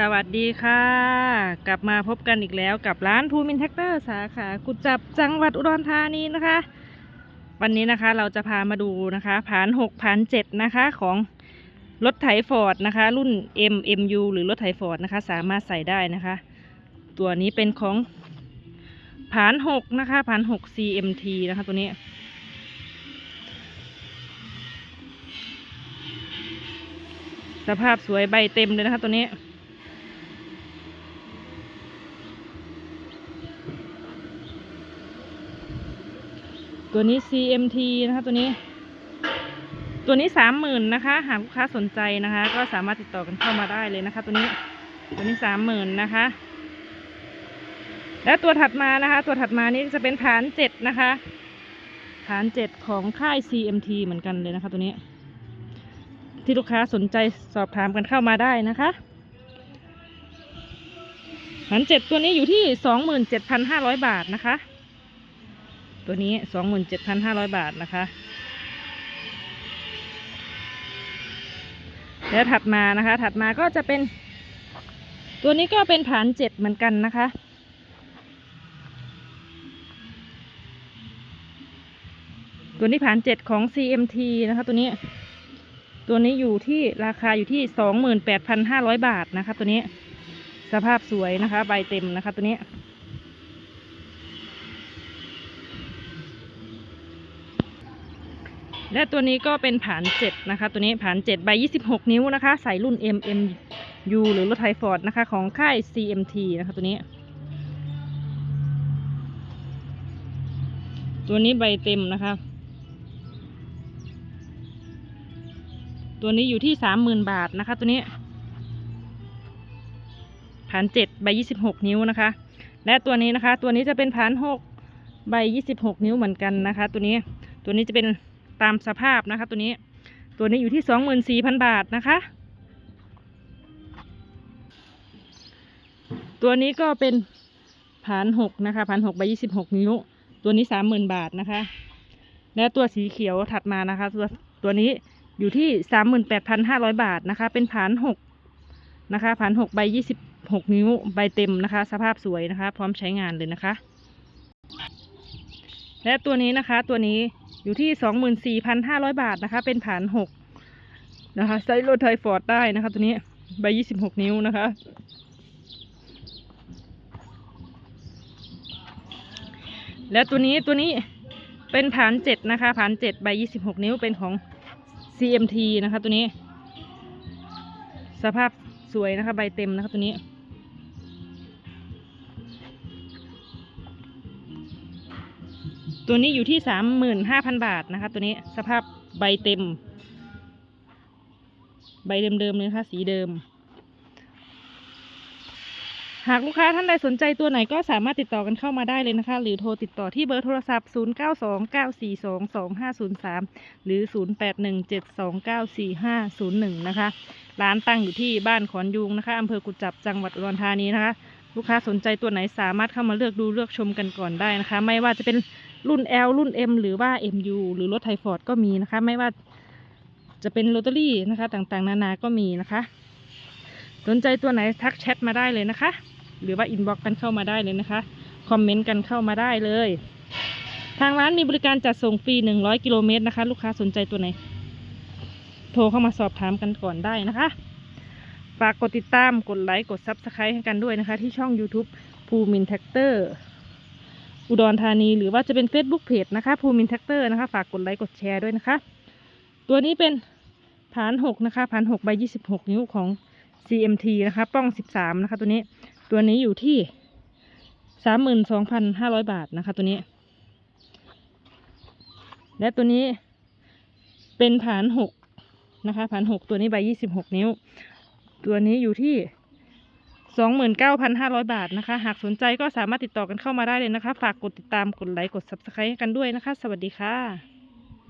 สวัสดีค่ะ กลับมาพบกันอีกแล้วกับร้านภูมินแท็กเตอร์สาขากุจจับจังหวัดอุดรธานีนะคะ วันนี้นะคะเราจะพามาดูนะคะผ่านหกผ่านเจ็ดนะคะของรถไถฟอร์ดนะคะ รุ่น MMU หรือรถไถฟอร์ดนะคะ สามารถใส่ได้นะคะ ตัวนี้เป็นของผ่านหกนะคะผ่านหก CMT นะคะตัวนี้สภาพสวยใบเต็มเลยนะคะตัวนี้ ตัวนี้ CMT นะคะตัวนี้ ตัวนี้สามหมื่นนะคะ หากลูกค้าสนใจนะคะ ก็สามารถติดต่อกันเข้ามาได้เลยนะคะ ตัวนี้ตัวนี้สามหมื่นนะคะ และตัวถัดมานะคะ ตัวถัดมานี้จะเป็นฐานเจ็ดนะคะฐานเจ็ดของค่าย CMT เหมือนกันเลยนะคะ ตัวนี้ ที่ลูกค้าสนใจสอบถามกันเข้ามาได้นะคะฐานเจ็ดตัวนี้อยู่ที่สองหมื่นเจ็ดพันห้าร้อยบาทนะคะ ตัวนี้สองหมื่นเจ็ดพันห้าร้อยบาทนะคะ แล้วถัดมานะคะ ถัดมาก็จะเป็น ตัวนี้ก็เป็นฐานเจ็ดเหมือนกันนะคะ ตัวนี้ฐานเจ็ดของ CMT นะคะ ตัวนี้ ตัวนี้อยู่ที่ราคาอยู่ที่สองหมื่นแปดพันห้าร้อยบาทนะคะ ตัวนี้สภาพสวยนะคะ ใบเต็มนะคะ ตัวนี้ และตัวนี้ก็เป็นผานเจ็ดนะคะ ตัวนี้ผานเจ็ดใบยี่สิบหกนิ้วนะคะ ใส่รุ่น MMU หรือรถไทยฟอร์ดนะคะ ของค่าย CMT นะคะตัวนี้ ตัวนี้ใบเต็มนะคะ ตัวนี้อยู่ที่สามหมื่นบาทนะคะ ตัวนี้ผานเจ็ดใบยี่สิบหกนิ้วนะคะ และตัวนี้นะคะ ตัวนี้จะเป็นผานหกใบยี่สิบหกนิ้วเหมือนกันนะคะ ตัวนี้ ตัวนี้จะเป็น ตามสภาพนะคะ ตัวนี้ ตัวนี้อยู่ที่สองหมื่นสี่พันบาทนะคะ ตัวนี้ก็เป็นผานหกนะคะผานหกใบยี่สิบหกนิ้ว ตัวนี้สามหมื่นบาทนะคะ และตัวสีเขียวถัดมานะคะ ตัวตัวนี้อยู่ที่สามหมื่นแปดพันห้าร้อยบาทนะคะ เป็นผานหกนะคะผานหกใบยี่สิบหกนิ้วใบเต็มนะคะ สภาพสวยนะคะ พร้อมใช้งานเลยนะคะ และตัวนี้นะคะตัวนี้ อยู่ที่สองหมื่นสี่พันห้าร้อยบาทนะคะ เป็นผานหกนะคะไซส์รถไทยฟอร์ดได้นะคะ ตัวนี้ใบยี่สิบหกนิ้วนะคะ แล้วตัวนี้ตัวนี้เป็นผานเจ็ดนะคะผานเจ็ดใบยี่สิบหกนิ้วเป็นของ CMT นะคะ ตัวนี้ สภาพสวยนะคะ ใบเต็มนะคะ ตัวนี้ ตัวนี้อยู่ที่สามหมื่นห้าพันบาทนะคะ ตัวนี้สภาพใบเต็ม ใบเดิมๆเลยนะคะสีเดิม หากลูกค้าท่านใดสนใจตัวไหนก็สามารถติดต่อกันเข้ามาได้เลยนะคะ หรือโทรติดต่อที่เบอร์โทรศัพท์ 0929422503 หรือ 0817294501 นะคะ ร้านตั้งอยู่ที่บ้านขอนยุงนะคะอำเภอกุจจับจังหวัดอุดรธานีนะคะลูกค้าสนใจตัวไหนสามารถเข้ามาเลือกดูเลือกชมกันก่อนได้นะคะ ไม่ว่าจะเป็น รุ่น L รุ่น M หรือว่า MU หรือรถไทฟอร์ดก็มีนะคะ ไม่ว่าจะเป็นลอตเตอรี่นะคะ ต่างๆ นานาก็มีนะคะ สนใจตัวไหนทักแชทมาได้เลยนะคะ หรือว่าอินบ็อกกันเข้ามาได้เลยนะคะ คอมเมนต์กันเข้ามาได้เลย ทางร้านมีบริการจัดส่งฟรี 100 กิโลเมตรนะคะ ลูกค้าสนใจตัวไหน โทรเข้ามาสอบถามกันก่อนได้นะคะ ฝากกดติดตาม กดไลค์ กดซับสไครต์ให้กันด้วยนะคะ ที่ช่อง YouTube ภูมินแท็กเตอร์ อุดรธานี หรือว่าจะเป็น Facebook Page นะคะภูมินแท็กเตอร์นะคะ ฝากกดไลค์กดแชร์ด้วยนะคะ ตัวนี้เป็นผานหกนะคะผานหกใบยี่สิบหกนิ้วของ CMT นะคะป้องสิบสามนะคะ ตัวนี้ตัวนี้อยู่ที่สามหมื่นสองพันห้าร้อยบาทนะคะ ตัวนี้ และตัวนี้เป็นผานหกนะคะผานหกตัวนี้ใบยี่สิบหกนิ้ว ตัวนี้อยู่ที่ สองหมื่นเก้าพันห้าร้อยบาทนะคะ หากสนใจก็สามารถติดต่อกันเข้ามาได้เลยนะคะ ฝากกดติดตามกดไลค์กด subscribe กันด้วยนะคะ สวัสดีค่ะ